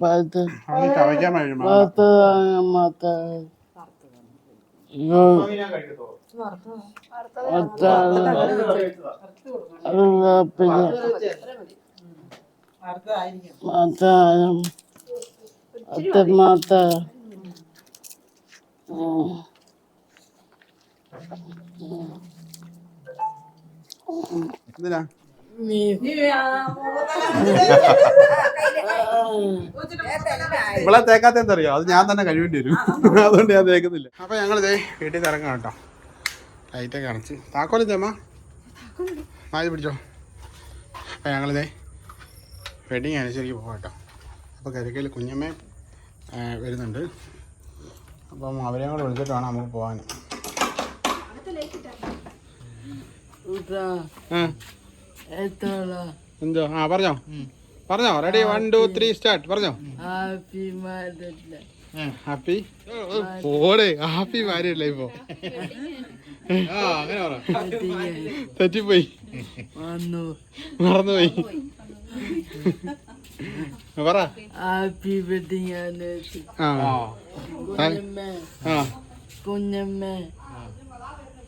പത്ത് കഴിയും പത്ത് മത്ത പിന്നെ മത്തായം പത്ത് മത്ത എന്തിനാ? ഇവിടെ തേക്കാത്ത എന്തറിയോ? അത് ഞാൻ തന്നെ കഴിവേണ്ടി വരും. അതുകൊണ്ട് ഞാൻ തേക്കുന്നില്ല. അപ്പൊ ഞങ്ങൾ ഇതേ വീട്ടിൽ തിറങ്ങാം ഇറങ്ങാം കേട്ടോ. ലൈറ്റൊക്കെ അണച്ച്. താക്കോലും തേമ്മ ആദ്യം പിടിച്ചോ. അപ്പൊ ഞങ്ങളിതേ വെഡിങ് അനുസരിച്ച് പോകാം കേട്ടോ. അപ്പോൾ കരിക്കയിൽ കുഞ്ഞമ്മേ വരുന്നുണ്ട്. അപ്പം അവരെയും കൂടെ വിളിച്ചിട്ട് വേണം നമുക്ക് പോകാൻ എന്തോ? ആ പറഞ്ഞോ. പറഞ്ഞോ. Ready one two three start പറഞ്ഞോ. ഹാപ്പി പോടെ ഹാപ്പി മാരിയല്ലേ ഇപ്പൊ. തെറ്റിപ്പോയി. മറന്നുപോയി. പറ. ഹാപ്പി വെഡിങ് ആ. കുഞ്ഞമ്മ.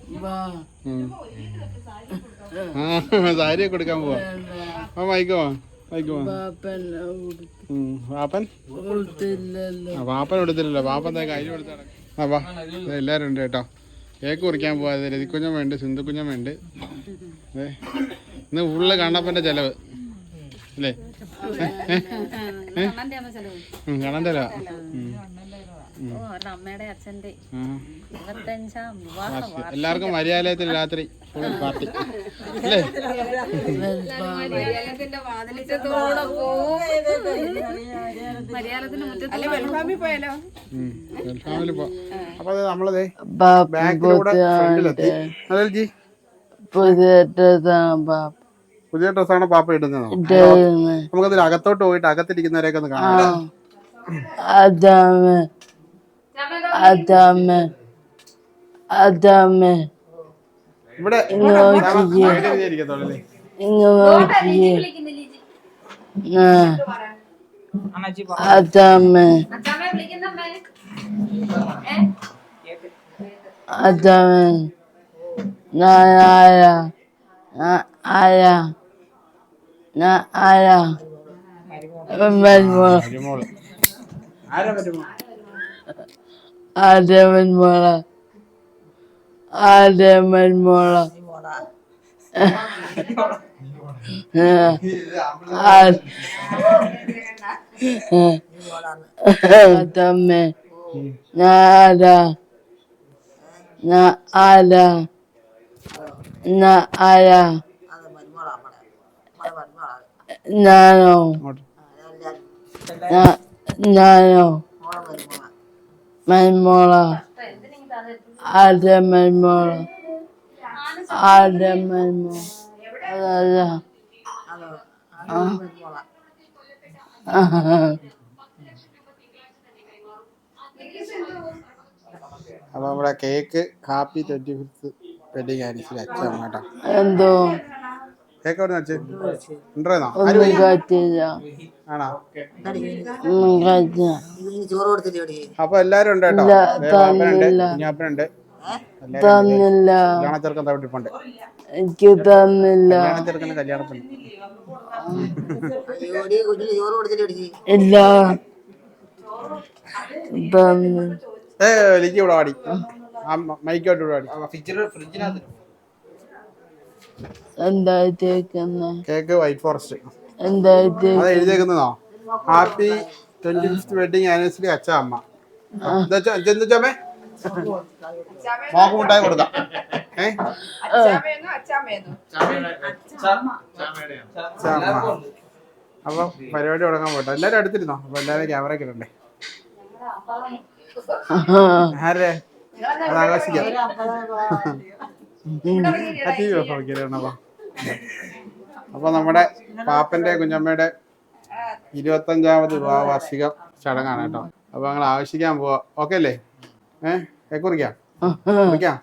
വാ. സാരിയൊക്കെ കൊടുക്കാൻ പോവാ. ആ മൈക്കോ മൈക്കോ പാപ്പൻ വാപ്പൻ വാപ്പൻ? കൊടുത്തില്ലല്ലോ. വാപ്പൻ ദേ കയ്യിൽ കൊടുത്ത ആ വാ. എല്ലാവരും ഉണ്ട് കേട്ടോ. കേക്ക് കുറിക്കാൻ പോവാതെ രതിക്കുഞ്ഞം വേണ്ട സിന്ധുക്കുഞ്ഞം വേണ്ട. ദേ ഇന്ന് ഉള്ള കണ്ണപ്പന്റെ ചെലവ്. അല്ലേ? ഉം, കണ്ണന്റെ ചെലവാ. അവരുടെ അമ്മയുടെ അച്ഛന്റെ. ഇരുപത്തഞ്ചാം വിവാഹ വാർഷികം. എല്ലാവർക്കും മര്യാദയത്തിൽ രാത്രി ഫുൾ പാർട്ടി അല്ലേ? മലയാളത്തിന്റെ മുറ്റത്ത് ഉം. ഫാമിലി പോ. അപ്പൊ അത് നമ്മളതേ പാപ്പ ബാക്കിലൂടെ ഫ്രണ്ടിലെത്തി അതെ ജി പുതിയ ഡ്രസ്സാണ് പാപ്പ ഇടുന്നത്? നമുക്കതിൽ അകത്തോട്ട് പോയിട്ട് അകത്തിരിക്കുന്നവരെയൊക്കെ ഒന്ന് കാണാം. അതാമ അതാമ ഇവിടെ നോക്കിയേ. ഇങ്ങ് നോക്കിയേ. ആ. അതാമ അതാമ ഞാൻ ആരാ ഞാൻ ആരാ ഞാൻ ആരാ മരുമോള. മരുമോൾ. ആരാ മരുമോൾ ആദ്യ മരുമോള ആദ്യ മരുമോള അതമ്മേ ഞാരാ ഞാൻ ആരാ ഞാൻ ആരാ ഞാനോ അങ്ങോട്ട് ഞാ- ഞാനോ മരുമോള ആദ്യ മരുമോള ആദ്യ മരുമോള അതല്ല. അപ്പൊ നമ്മുടെ കേക്ക് കാപ്പി ട്വന്റി ഫിഫ്ത്ത് വെഡിങ് ആനിവേഴ്സറി അച്ഛൻ കേട്ടോ എന്തോ? കേക്ക് എവിടെ വെച്ച് ഉണ്ടോന്നോ ഒന്നും കാറ്റില്ല ആണോ? ഒന്നും കാറ്റില്ല അപ്പൊ എല്ലാരും ഉണ്ട് കേട്ടോ. തന്നില്ല. തവിട്ടിപ്പുണ്ട് എനിക്ക് തന്നില്ല. കല്യാണ ചെറുക്കന് കല്യാണത്തിന്? ഇല്ല. തന്നു ഏ ലിക്ക് ഇവിടെ പാടി ആ മൈക്കോട്ട് ഇവിടെ പാടി എന്തായിട്ടേക്കുന്ന കേക്ക് വൈറ്റ് ഫോറസ്റ്റ്. അത് എഴുതിയേക്കുന്നതോ? Happy twenty fifth wedding anniversary അച്ഛ അമ്മ എന്താ ചമ്മേ മോക്ക് മുട്ടായി കൊടുക്കാം. ഏ? അപ്പൊ പരിപാടി തുടങ്ങാൻ പോട്ടെ. എല്ലാരും അടുത്തിരുന്നോ? അപ്പൊ എല്ലാരും ക്യാമറ ഇടണ്ടേ? ആരേ? അത് ആഘോഷിക്കാം. അപ്പൊ നമ്മുടെ പാപ്പന്റെ കുഞ്ഞമ്മയുടെ ഇരുപത്തഞ്ചാമത് വിവാഹ വാർഷിക ചടങ്ങാണ് കേട്ടോ. അപ്പൊ ഞങ്ങൾ ആവശ്യിക്കാൻ പോവാ. ഓക്കെ അല്ലേ? ഏഹ് കുറിക്കാം കുറിക്കാം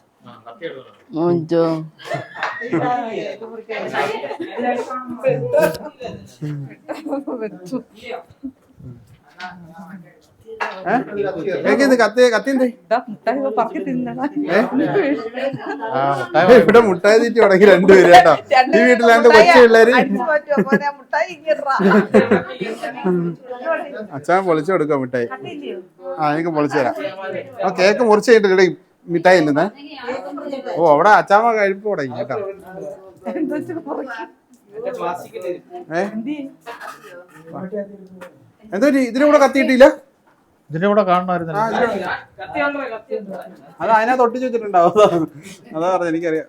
ഇവിടെ മുട്ടായി തീറ്റി തുടങ്ങി രണ്ടുപേര് കേട്ടോ. ഈ വീട്ടിലാണ്ട് കൊച്ചു പിള്ളേര് അച്ഛൻ പൊളിച്ചു കൊടുക്കാം മിഠായി ആ എനിക്ക് പൊളിച്ചു തരാം. ആ കേക്ക് മുറിച്ച് കഴിഞ്ഞിട്ട് മിഠായി ഇല്ലെന്ന്? ഓ അവിടെ അച്ചാമ്മ കഴിപ്പ് തുടങ്ങി കേട്ടോ. ഏ? എന്തോ ഇതിനും കൂടെ കത്തിയിട്ടില്ല? ഇതിന്റെ കൂടെ കാണണമായിരുന്നല്ലോ. അത് അതിനകത്ത് ഒട്ടിച്ച് വെച്ചിട്ടുണ്ടാവും. അതാ- പറഞ്ഞത് എനിക്കറിയാം.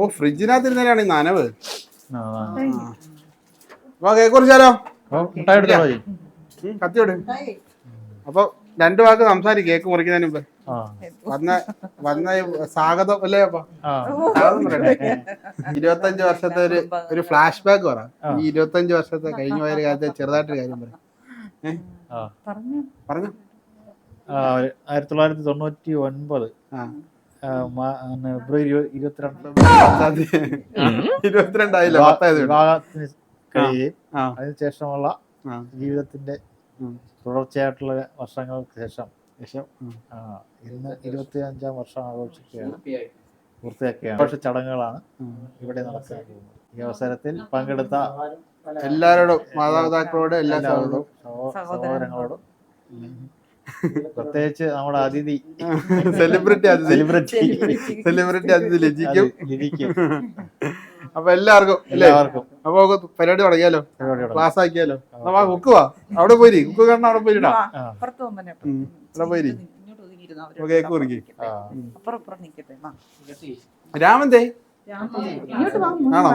ഓ ഫ്രിഡ്ജിനകത്തിരുന്നാലാണ് ഈ നനവ്. കുറിച്ചാലോ? കത്തിയോട് അപ്പൊ രണ്ടു വാക്ക് സംസാരിക്കും കേക്ക് മുറിക്കുന്നതിന് മുമ്പ്. വന്ന സ്വാഗതം അല്ലേ അപ്പൊ? ഇരുപത്തഞ്ച് വർഷത്തെ ഒരു ഒരു ഫ്ലാഷ് ബാക്ക് പറ ഈ ഇരുപത്തഞ്ച് വർഷത്തെ കഴിഞ്ഞ പോയ കാര്യത്തെ കാലത്തെ ചെറുതായിട്ടൊരു കാര്യം പറ. ആ. പറഞ്ഞു. ആയിരത്തി തൊള്ളായിരത്തി തൊണ്ണൂറ്റി ഒൻപത് ഫെബ്രുവരി ഇരുപത്തിരണ്ട്. ഇരുപത്തിരണ്ടായില്ല? വിവാഹത്തിന് കഴിയുകയും ആ. അതിനുശേഷമുള്ള ജീവിതത്തിന്റെ. തുടർച്ചയായിട്ടുള്ള വർഷങ്ങൾക്ക് ശേഷം ആ, ഇന്ന് ഇരുപത്തി അഞ്ചാം വർഷം ആഘോഷിക്കുകയാണ്. പൂർത്തിയാക്കുകയാണ്. ആഘോഷ ചടങ്ങുകളാണ് ഇവിടെ നടക്കാൻ പോകുന്നത് ഈ അവസരത്തിൽ പങ്കെടുത്ത എല്ലാവരോടും മാതാപിതാക്കളോട് എല്ലാ എല്ലാവരോടും സഹോദരങ്ങളോടും. പ്രത്യേകിച്ച് നമ്മുടെ അതിഥി. സെലിബ്രിറ്റി അതിഥി. സെലിബ്രിറ്റി. സെലിബ്രിറ്റി അതിഥി ലജിക്കും ലിരിക്കും അപ്പൊ എല്ലാവർക്കും അല്ലേ എല്ലാവർക്കും. അപ്പൊ പരിപാടി തുടങ്ങിയാലോ? ക്ലാസ് ആക്കിയാലോ എന്നാ കുക്ക് വാ. അവിടെ പോയി കുക്ക് കാണാൻ അവിടെ പോയിട്ടാ ആ, അവിടെ പോയി അപ്പൊ കേക്ക് കുറിക്ക്. ആ. രാമന്തേ ആണോ?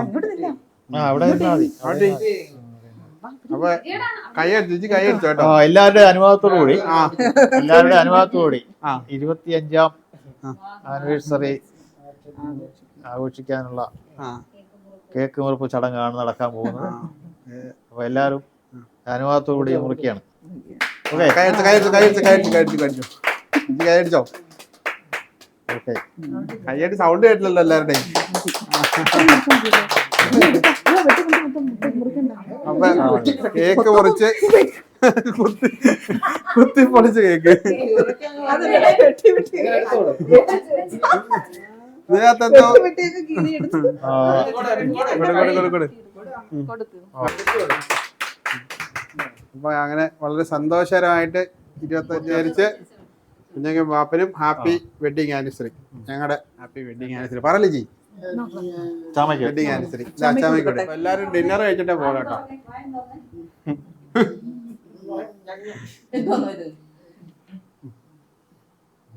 അപ്പൊ കൈയടിച്ചു ചേച്ചി കൈയടിച്ചു കേട്ടോ? എല്ലാവരുടെ അനുഭവത്തോടു അനുവാദത്തോടു കൂടി. എല്ലാവരുടെ എല്ലാവരുടെയും അനുവാദത്തോടു കൂടി ആ. ഇരുപത്തിയഞ്ചാം. ആനിവേഴ്സറി ആഘോഷിക്കാനുള്ള ആ. കേക്ക് മുറിപ്പ് ചടങ്ങാണ് നടക്കാൻ പോകുന്നത്. അപ്പൊ എല്ലാവരും അനുവാദത്തോടുകൂടി മുറിക്കുകയാണ്. കൈയടി സൗണ്ട് കേട്ടില്ലല്ലോ എല്ലാവരുടെയും. അപ്പൊ കേക്ക് മുറിച്ച് കുത്തി കുത്തി പൊളിച്ച് കേക്ക് അപ്പൊ അങ്ങനെ വളരെ സന്തോഷകരമായിട്ട് ഇരുപത്തഞ്ച് ധരിച്ച് കുഞ്ഞങ്ങ ബാപ്പനും ഹാപ്പി വെഡിങ് ആനിവേഴ്സറി. ഞങ്ങളുടെ ഹാപ്പി വെഡിങ് ആനിവേഴ്സറി. പറയല്ലേ ജി വെഡിങ് ആനിവേഴ്സറി. അച്ചാമ്മയ്ക്കൂടെ എല്ലാരും ഡിന്നർ കഴിച്ചിട്ടേ പോകാം കേട്ടോ അച്ചാമ്മ മുഖത്തൊക്കെ തിരിച്ചു.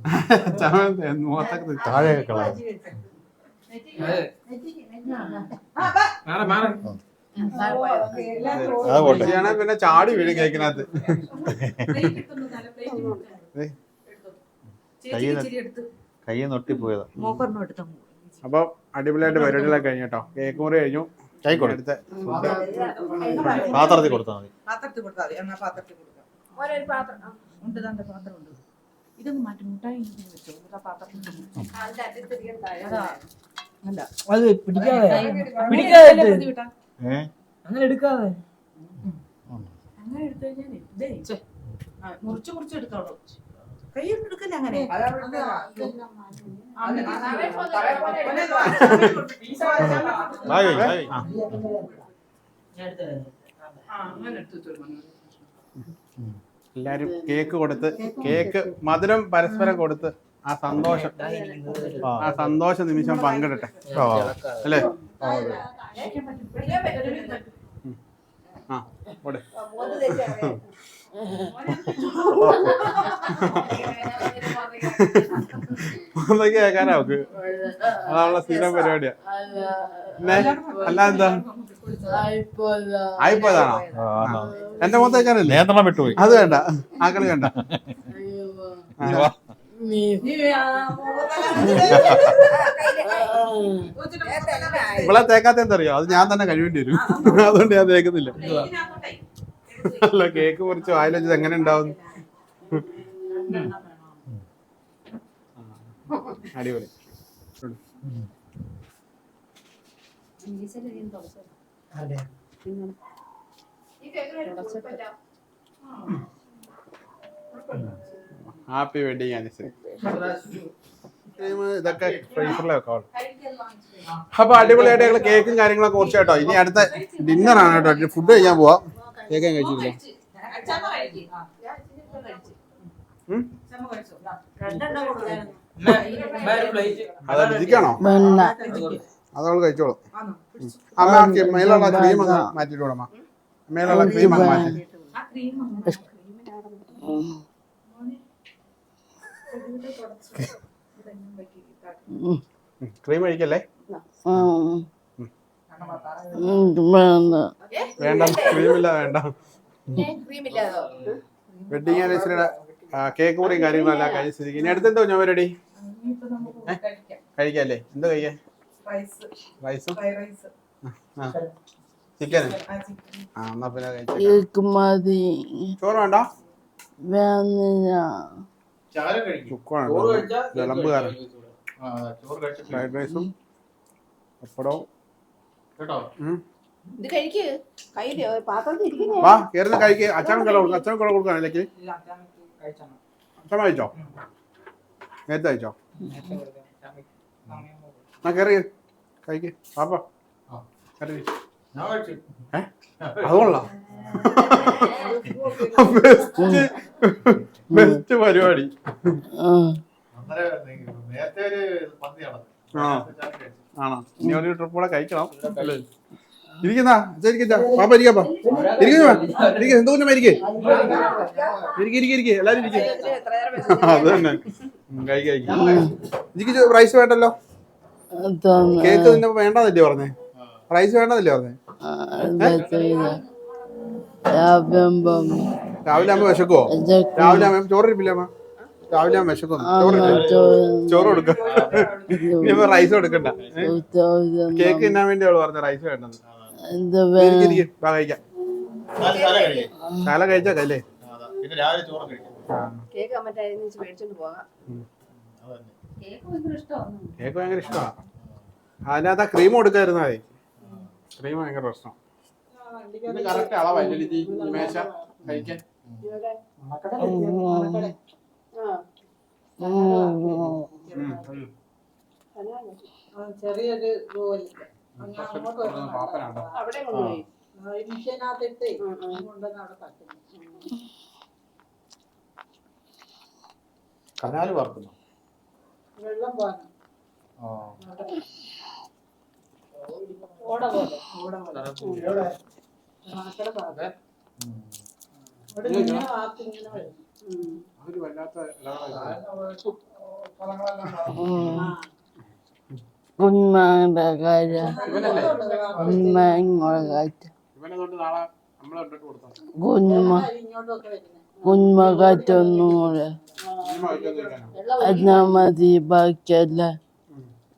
താഴെ കളയാം. പിന്നെ ചാടി വീഴും കേക്കിനകത്ത്. നൊട്ടി പോയതാ അപ്പൊ അടിപൊളിയായിട്ട് പരിപാടികളൊക്കെ കഴിഞ്ഞു കേട്ടോ. കേക്ക് മുറി കഴിഞ്ഞു. കൈ കൊടു. അടുത്ത പാത്രത്തിൽ കൊടുത്താൽ മതി. പാത്രത്തിൽ കൊടുത്താൽ മതി. എന്നാ പാത്രത്തിൽ കൊടുക്കാം. ഉണ്ട് ദാണ്ടെ പാത്രം ഉണ്ട് ഇതൊന്ന് മാറ്റി മുട്ടായി വെച്ചോ. എന്നിട്ട് ആ. പാത്രത്തിൽ അതാ. അല്ല. അത് പിടിക്കാതെ. പിടിക്കാതെ അങ്ങനെ എടുക്കാതെ. അങ്ങനെ എടുത്തു കഴിഞ്ഞാൽ ഇതേ മുറിച്ച് മുറിച്ച് എടുത്തോളൂ. കയ്യൊന്നും എടുക്കല്ലേ അങ്ങനെ? ഞാൻ എടുത്തു. ആ, അങ്ങനെ എടുത്തു. എല്ലാരും കേക്ക് കൊടുത്ത് കേക്ക് മധുരം പരസ്പരം കൊടുത്ത് ആ സന്തോഷം. ആ. സന്തോഷ നിമിഷം പങ്കിടട്ടെ. അല്ലേ. ആ പോടെ അതൊക്കെ കേൾക്കാനാ നമുക്ക്. അതാണുള്ള സ്ഥിരം പരിപാടിയാ. അല്ല എന്താ? ആയിപ്പോയതാണോ. എന്റെ മുഖത്ത് കേൾക്കാനല്ലേ നിയന്ത്രണം വിട്ടുപോയി. അത് വേണ്ട. ആക്കൾ വേണ്ട. ഇവിടെ തേക്കാത്ത എന്തറിയോ അത് ഞാൻ തന്നെ കഴിവേണ്ടി വരും. അതുകൊണ്ട് ഞാൻ തേക്കുന്നില്ല. അല്ല കേക്ക് കുറച്ച് വായിൽ വെച്ചത് എങ്ങനെ ഉണ്ടാവും? അടിപൊളി. ഹാപ്പി വെഡിങ് ഇതൊക്കെ ഫ്രീസറിലെ വെക്കാം അപ്പൊ അടിപൊളിയായിട്ട് ഞങ്ങൾ കേക്കും കാര്യങ്ങളൊക്കെ കുറച്ചായിട്ടോ കേട്ടോ. ഇനി അടുത്ത ഡിന്നറാണ് കേട്ടോ. ഫുഡ് കഴിക്കാൻ പോവാം. കേക്ക് കഴിച്ചില്ല അതവൾ കഴിച്ചോളൂ. അമ്മ മേലുള്ള ക്രീം അങ്ങ് മാറ്റിട്ടോളമ്മ മേലുള്ള ക്രീം അങ്ങ് മാറ്റി ക്രീം കഴിക്കല്ലേ വേണ്ട. വേണ്ട ക്രീം ഇല്ല വേണ്ട. ക്രീം ഇല്ലാതോ വെഡിങ് ആനിവേഴ്സറിയുടെ കേക്ക് മുറിയും കാര്യങ്ങളല്ല കഴിച്ച സ്ഥിതിക്ക് ഇനി അടുത്തെന്തോ ഞാൻ പരിപാടി കഴിക്കാം കഴിക്കല്ലേ? എന്താ കഴിക്കാൻ റൈസ് ചിക്കൻ ആ. എന്നാ പിന്നെ മതി. ചോറ് വേണ്ട? കഴിക്കും. ചുക്കാണ് വിളമ്പുകാരൻ ഫ്രൈഡ് റൈസും പപ്പടവും കേട്ടോ? ഇത് കഴിക്ക്. കയ്യിൽ പാത്രത്തിൽ ഇരിക്കുന്നേ. വാ കയറുന്ന കഴിക്ക്. അച്ഛനും കള കൊടുക്കാം അച്ഛനും കള കൊടുക്കാനിലേക്ക് അച്ഛൻ കഴിച്ചോ? നേരത്തെ കഴിച്ചോ? ആ കയറി കഴിക്ക് പാപ്പ ആ. കയറി ഞാൻ കഴിച്ചു. അത് കൊള്ളാം. ബെസ്റ്റ്. ബെസ്റ്റ് പരിപാടി. നേരത്തെ ഒരു പന്തി നടന്നു. ആ. ആണോ? ഇനി ഒരു ട്രിപ്പ് കൂടെ കഴിക്കണം. അല്ലേ? ഇരിക്കുന്ന? ഇരിക്കുന്ന പാപ്പ ഇരിക്കപ്പാ ഇരിക്കുന്ന? ഇരിക്ക എന്തോ ഇരിക്കേ? ഇരിക്കെ ഇരിക്കെ ഇരിക്കെ. എല്ലാരും ഇരിക്കെ. എത്ര നേരം അത് തന്നെ കഴി കഴിക്കും എനിക്ക് വേണ്ടല്ലോ? കേക്ക് നിന്നെ വേണ്ടതല്ലേ പറഞ്ഞേ? പ്രൈസ് വേണ്ടതല്ലേ പറഞ്ഞേ? രാവിലെ രാവിലെ ആകുമ്പോ വിശക്കുവോ? രാവിലെ ആകുമ്പോ ചോറ് ഇരിപ്പില്ല അമ്മ? രാവിലെ ഞാൻ വിശക്കും ചോറ് കൊടുക്കും. ഇനിയിപ്പോ റൈസ് കൊടുക്കണ്ട. കേക്ക് തിന്നാൻ വേണ്ടി അവൾ പറഞ്ഞ റൈസ് വേണ്ടത് കഴിക്കാം. നാല് തല കഴിക്കും. കാല കഴിച്ചാ കല്ലേ അതാ. പിന്നെ രാവിലെ ചോറ് കഴിക്കും. കേക്ക് ഭയങ്കര ഇഷ്ടമാണ് അതിനകത്ത് ആ ക്രീം കൊടുക്കായിരുന്നേ ക്രീം ഭയങ്കര പ്രശ്നം. കറക്റ്റ് അളവല്ലേ ഈ മേശ കഴിക്കാൻ. ചെറിയൊരു അവിടെ കൊണ്ടുപോയി. മിഷ്യനകത്തിട്ട് കൊണ്ടുവന്ന് അവിടെ തട്ടുന്നു കനാല് വാർക്കുന്നു. വെള്ളം പോകാൻ ഓട പോലെ. ഓട. ഇവിടെ ഇങ്ങനെ വരും. അവർ വല്ലാത്ത കാര്യം ഇങ്ങോട്ട് കുഞ്ഞുമ കുഞ്ഞുമ എന്നാ മതി ബാക്കിയല്ല.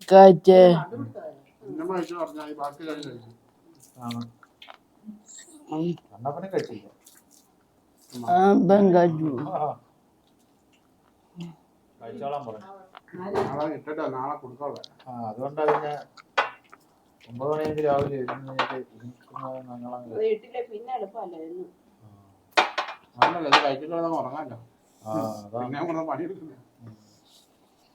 കാറ്റ്. സിനിമ കഴിച്ചു പറഞ്ഞാൽ ഈ ബാക്കി കഴിഞ്ഞ് കഴിക്കും ആണ്. കണ്ണപ്പനെ കഴിച്ചില്ല ആമ്പം കാറ്റു ആ. കഴിച്ചോളാൻ പറഞ്ഞു നാളെ ഇട്ടിട്ടോ നാളെ കൊടുത്തോളെ. ആ അതുകൊണ്ടാ പിന്നെ ഒമ്പത് മണിക്ക് രാവിലെ എഴുന്നേറ്റ് ഇരിക്കുന്നത് ഞങ്ങളങ്ങ് വീട്ടിലെ പിന്നെ എളുപ്പമല്ലായിരുന്നു. അല്ലല്ലോ ഇത് കഴിച്ചിട്ട് നമുക്ക് ഉറങ്ങാമല്ലോ ആ അതാണ് പിന്നെ നമ്മൾ പണിയെടുക്കുന്നത്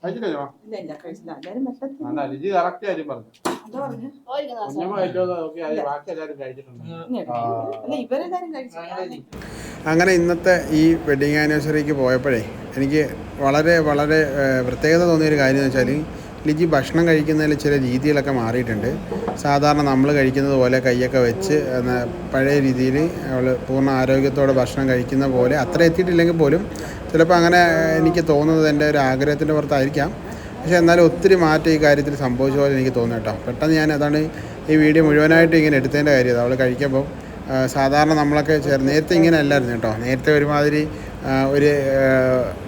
കഴിച്ചില്ലേ ജോ ഇല്ല ഇല്ല കഴിച്ചില്ല. എല്ലാരും വെട്ടത്തിൽ നല്ല രുചി കറക്റ്റ് കാര്യം പറഞ്ഞു. എന്താ പറഞ്ഞു? കുഞ്ഞമ്മ കഴിച്ചോ നോക്കി ബാക്കി എല്ലാവരും കഴിച്ചിട്ടുണ്ട്. അല്ല ഇവരെല്ലാരും കഴിച്ചു അങ്ങനെ ഇന്നത്തെ ഈ വെഡിങ് ആനിവേഴ്സറിക്ക് പോയപ്പോഴേ എനിക്ക് വളരെ വളരെ പ്രത്യേകത തോന്നിയൊരു കാര്യം എന്ന് വെച്ചാൽ ലിജി ഭക്ഷണം കഴിക്കുന്നതിൽ ചില രീതികളൊക്കെ മാറിയിട്ടുണ്ട്. സാധാരണ നമ്മൾ കഴിക്കുന്നത് പോലെ കൈയൊക്കെ വെച്ച് പഴയ രീതിയിൽ അവൾ പൂർണ ആരോഗ്യത്തോടെ ഭക്ഷണം കഴിക്കുന്ന പോലെ അത്ര എത്തിയിട്ടില്ലെങ്കിൽ പോലും ചിലപ്പോൾ അങ്ങനെ എനിക്ക് തോന്നുന്നത് എന്റെ ഒരു ആഗ്രഹത്തിന്റെ പുറത്തായിരിക്കാം. പക്ഷേ എന്നാലും ഒത്തിരി മാറ്റം ഈ കാര്യത്തിൽ സംഭവിച്ച പോലെ എനിക്ക് തോന്നുന്നു കേട്ടോ. പെട്ടെന്ന് ഞാൻ അതാണ് ഈ വീഡിയോ മുഴുവനായിട്ട് ഇങ്ങനെ എടുത്തതിന്റെ കാര്യം അവൾ കഴിക്കുമ്പോൾ സാധാരണ നമ്മളൊക്കെ ചേർ നേരത്തെ ഇങ്ങനെ അല്ലായിരുന്നു കേട്ടോ. നേരത്തെ ഒരുമാതിരി ഒരു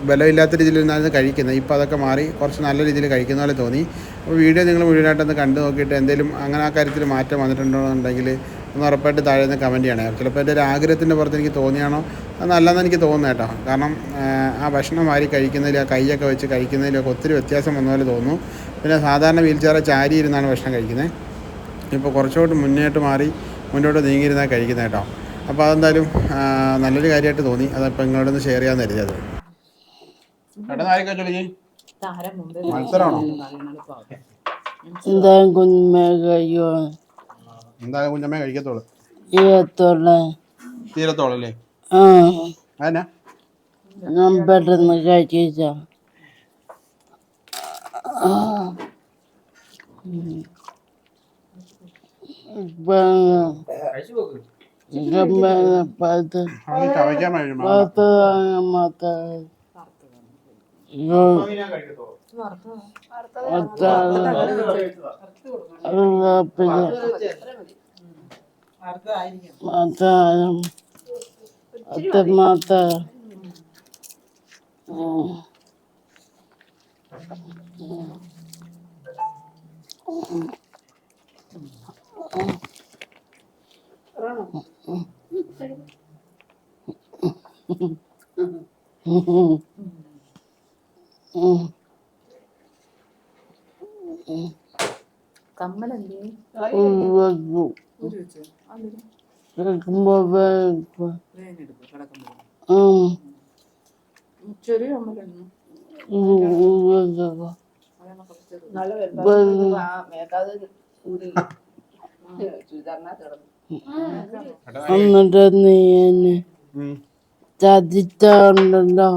ബലമില്ലാത്ത രീതിയിൽ നിന്നായിരുന്നു കഴിക്കുന്നത്. ഇപ്പോൾ അതൊക്കെ മാറി കുറച്ച് നല്ല രീതിയിൽ കഴിക്കുന്ന പോലെ തോന്നി. അപ്പോൾ വീഡിയോ നിങ്ങൾ മുഴുവനായിട്ടൊന്ന് കണ്ടു നോക്കിയിട്ട് എന്തെങ്കിലും അങ്ങനെ ആ കാര്യത്തിൽ മാറ്റം വന്നിട്ടുണ്ടോ എന്നുണ്ടെങ്കിൽ ഒന്ന് ഉറപ്പായിട്ട് താഴെ നിന്ന് കമന്റ് ചെയ്യണേ. ചിലപ്പോൾ എന്റെ ഒരു ആഗ്രഹത്തിന്റെ പുറത്ത് എനിക്ക് തോന്നിയാണോ? അത് നല്ലതെന്ന് എനിക്ക് തോന്നുന്നു കേട്ടോ. കാരണം ആ, ആ ഭക്ഷണം മാറി കഴിക്കുന്നതിൽ ആ കൈയൊക്കെ വെച്ച് കഴിക്കുന്നതിലൊക്കെ ഒത്തിരി വ്യത്യാസം വന്ന പോലെ തോന്നുന്നു. പിന്നെ സാധാരണ വീൽ ചെയറ ചാരി ഇരുന്നാണ് ഭക്ഷണം കഴിക്കുന്നത്. ഇപ്പോൾ കുറച്ചുകൂടി മുന്നോട്ട് മാറി മുന്നോട്ട് നീങ്ങിയിരുന്നാൽ കഴിക്കുന്നത് കേട്ടോ. അപ്പോൾ അതെന്തായാലും നല്ലൊരു കാര്യമായിട്ട് തോന്നി. അതപ്പോൾ നിങ്ങളോടൊന്ന് ഷെയർ ചെയ്യാൻ കരുതിയത്. താരം മുമ്പേ മത്സരമാണോ? എന്താ കുഞ്ഞുമേ കഴിയോ? എന്തായാലും കുഞ്ഞമ്മേ കഴിക്കത്തോളൂ ഈയത്തോള തീരത്തോളൂ ആ. അതന്നെ? ഞാൻ പെട്ടെന്ന് കഴിച്ച പത്ത് കഴിയുമോ പത്ത് മാത്രം മാത്രം അത് മാത്രം കമ്മലല്ലേ കേൾക്കുമ്പോ വേഗം വേനെടുക്കും കിടക്കുമ്പോൾ ഉം ചെറിയ കമ്മലായിരുന്നു അതാണ് കുറച്ചത് എന്നിട്ട് നീ എന്നെ. ചതിച്ചുണ്ടല്ലോ.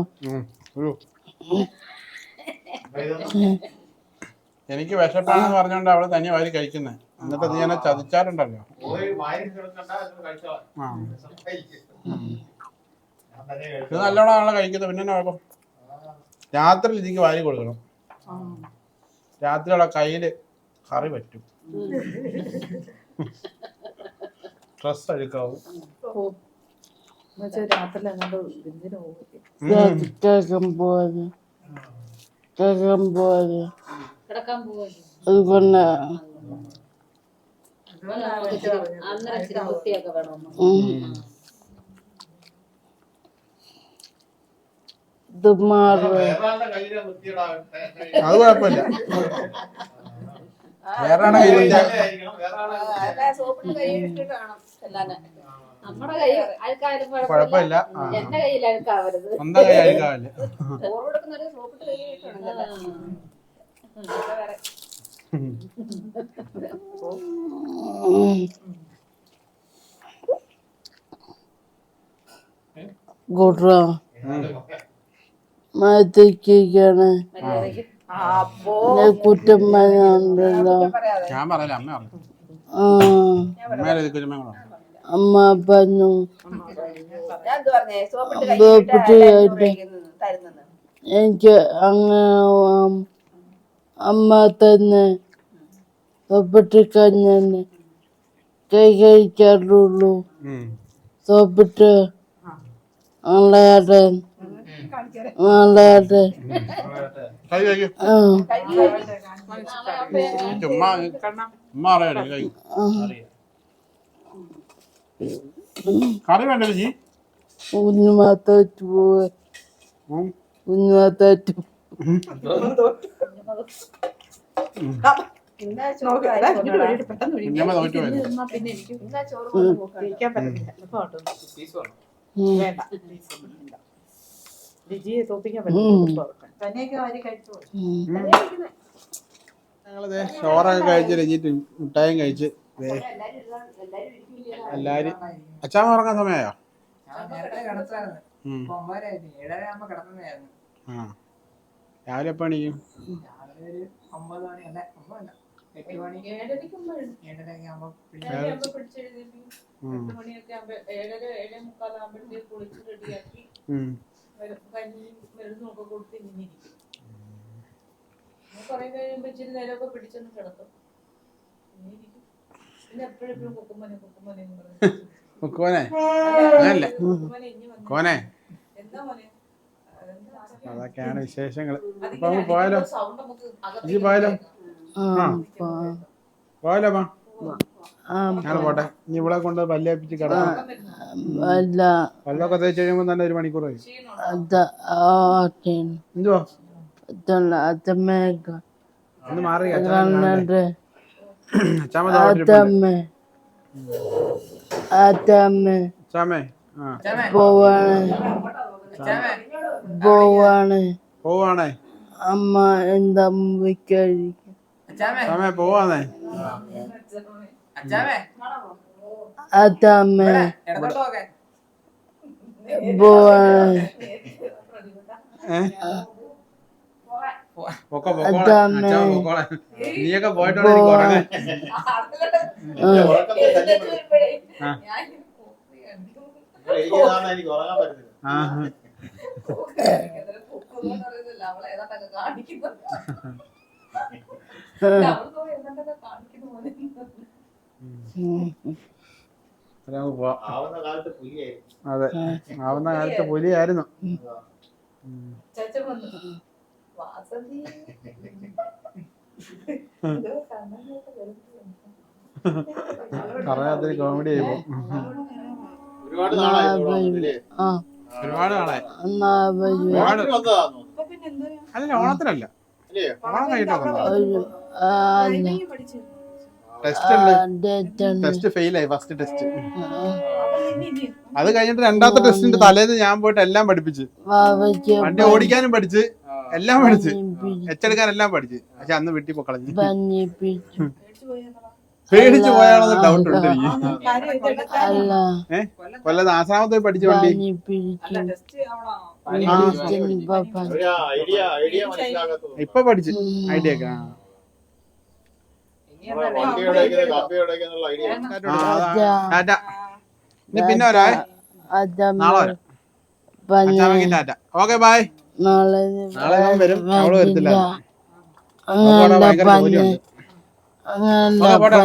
എനിക്ക് വിശപ്പാണെന്ന് പറഞ്ഞോണ്ട് അവൾ തനിയെ വാരി കഴിക്കുന്നത് എന്നിട്ട് നീ എന്നെ ചതിച്ചാറുണ്ടല്ലോ ആ. ഇത് നല്ലോണം ആണല്ലോ കഴിക്കുന്നത്. പിന്നെ കുഴപ്പം? രാത്രി ഇതിക്ക് വാരി കൊടുക്കണം. രാത്രി അവളെ കയ്യിൽ കറി പറ്റും. ഡ്രസ് അഴുക്കാവും. രാത്രി അങ്ങോട്ട് എന്തിനു കിടക്കാൻ അതുകൊണ്ട് അത് കുഴപ്പമില്ല. വേറെ ആണെ കൈ വൃത്തിയാ- നമ്മുടെ കൈ അഴുക്കായാലും കുഴപ്പമില്ല. എന്റെ കയ്യിൽ അഴുക്കാവരുത്. സ്വന്തം കൈ അഴുക്കാവില്ല? സോപ്പിട്ട് കുറ്റം ഞാൻ പറയല അമ്മ പറഞ്ഞു. അമ്മ പറഞ്ഞു എനിക്ക് അങ്ങനെ അമ്മ തന്നെ സോപ്പിട്ട് കഞ്ഞ കൈ കഴിക്കാറുള്ളൂ. സോപ്പിട്ട് ആളാട്ടെ കറി വേണ്ട ജി കുഞ്ഞു തോറ്റു പോയി ഉണ്ണുമാ തോറ്റു ഇന്നാ ചോറ് നോക്ക് കാര്യം അതാ ഇങ്ങോട്ട് കൊണ്ടുവരാം. വഴിയിട്ട് പെട്ടെന്ന് ഒഴിക്കും. കുഞ്ഞമ്മ തോറ്റു ഇരുന്ന് പോയത് തിന്നാ പിന്നെ എനിക്ക് ഇന്നാ ചോറ് കേട്ടോ. ഉം. വേണ്ട. തോപ്പിക്കാൻ. ഞങ്ങളിത് ചോറൊക്കെ കഴിച്ച് രഞ്ജിട്ട് മുട്ടായും കഴിച്ച്. എല്ലാരും അച്ഛാമ്മ ഉറങ്ങാൻ സമയമായോ രാവിലെ എപ്പോ എണീക്കും? ഏഴര ഏഴേ മുക്കാലാകുമ്പോഴത്തേക്ക് കുളിച്ച് റെഡിയാക്കി ഉം. കഞ്ഞിയും മരുന്നും ഒക്കെ കൊടുത്ത് ഇങ്ങനെ ഇരിക്കും. കുറെ കഴിയുമ്പോ ഇച്ചിരി നേരമൊക്കെ പിടിച്ചൊന്ന് കിടക്കും. ഇങ്ങനെ ഇരിക്കും. പിന്നെ എപ്പോഴെപ്പോഴും കുക്കുമനെ കുക്കുമനെ എന്ന് പറഞ്ഞു കോനെ അങ്ങനല്ലേ? എന്താ മോനെ? അതൊക്കെയാണ് വിശേഷങ്ങൾ അപ്പൊ നമുക്ക് പോയാലോ? സൗണ്ട് നമുക്ക് ഇജ്ജ് പോയാലോ? പോയാലോ ഞാൻ പോട്ടെ. ഇനി ഇവിടെ കൊണ്ട് പല്ലേപ്പിച്ച് കിടക്കാം അല്ല. പല്ലൊക്കെ തേച്ച് കഴിയുമ്പോൾ തന്നെ ഒരു മണിക്കൂർ കഴിയും. അത് ആട്ടിൻ എന്തുവാ? അതമ്മേക്ക ഒന്ന് മാറി കണ്ണന്റെ അച്ചാമ്മ ദാ അവിടെ ഇരിപ്പുണ്ട്. അതമ്മ. അതമ്മ. അച്ചാമ്മേ ആ. പോവാണ്. പോവാണ്. പോവാണേ. അമ്മ എന്താ വിളിക്കാതിരിക്കും. അച്ചാമ്മേ പോവാണ്. അതാമ്മേ. നീയൊക്കെ പോയിട്ടാണ് എനിക്ക് ഉറങ്ങാൻ ആ. എനിക്ക് ഉറങ്ങാൻ പറ്റുന്നില്ല ആ അവളെ ഏതാണ്ടൊക്കെ കാണിക്കുന്നു അവൾക്ക് ഏതാണ്ടൊക്കെ കാണിക്കുന്നു പോലെ നമുക്ക് പോവാം കാലത്ത് അതെ. ആവുന്ന കാലത്ത് പുലിയായിരുന്നു. പറയാത്തൊരു കോമഡി ആയിപ്പോ ഒരുപാട് നാളായി ഒരുപാട് നാളെ എന്നാ വരൂ ഓണത്തിന് വന്നതാണോ അല്ല ഓണത്തിനല്ല. അല്ലേ? ഓണം ആ ടെസ്റ്റ് ടെസ്റ്റ് ഫെയിലായി ഫസ്റ്റ് ടെസ്റ്റ് അത് കഴിഞ്ഞിട്ട് രണ്ടാമത്തെ ടെസ്റ്റിന്റെ തലേന്ന് ഞാൻ പോയിട്ട് എല്ലാം പഠിപ്പിച്ച് വണ്ടി ഓടിക്കാനും പഠിച്ച് എല്ലാം പഠിച്ച് എച്ചെടുക്കാൻ എല്ലാം പഠിച്ച് പക്ഷെ അന്ന് വീട്ടിൽ പൊക്കളഞ്ഞു പേടിച്ചു പോയാണെന്ന് ഡൗട്ട് ഉണ്ട് എനിക്ക് കൊല്ലത്ത് ആസാമത്ത് പഠിച്ച വണ്ടി ഇപ്പൊ പഠിച്ചു ഐഡിയ ഒക്കെ ആ. ഇനി എന്താ വണ്ടി എവിടേക്ക് കമ്പി എവിടേക്ക് എന്നുള്ള ഐഡിയ ആ, അതാ. ടാറ്റ ഇനി പിന്നെ നാളെ ഓക്കെ ബൈ. നാളെ വരും. അവൾ വരത്തില്ല. ഭയങ്കര ജോലിയുണ്ട്. പോട്ടെ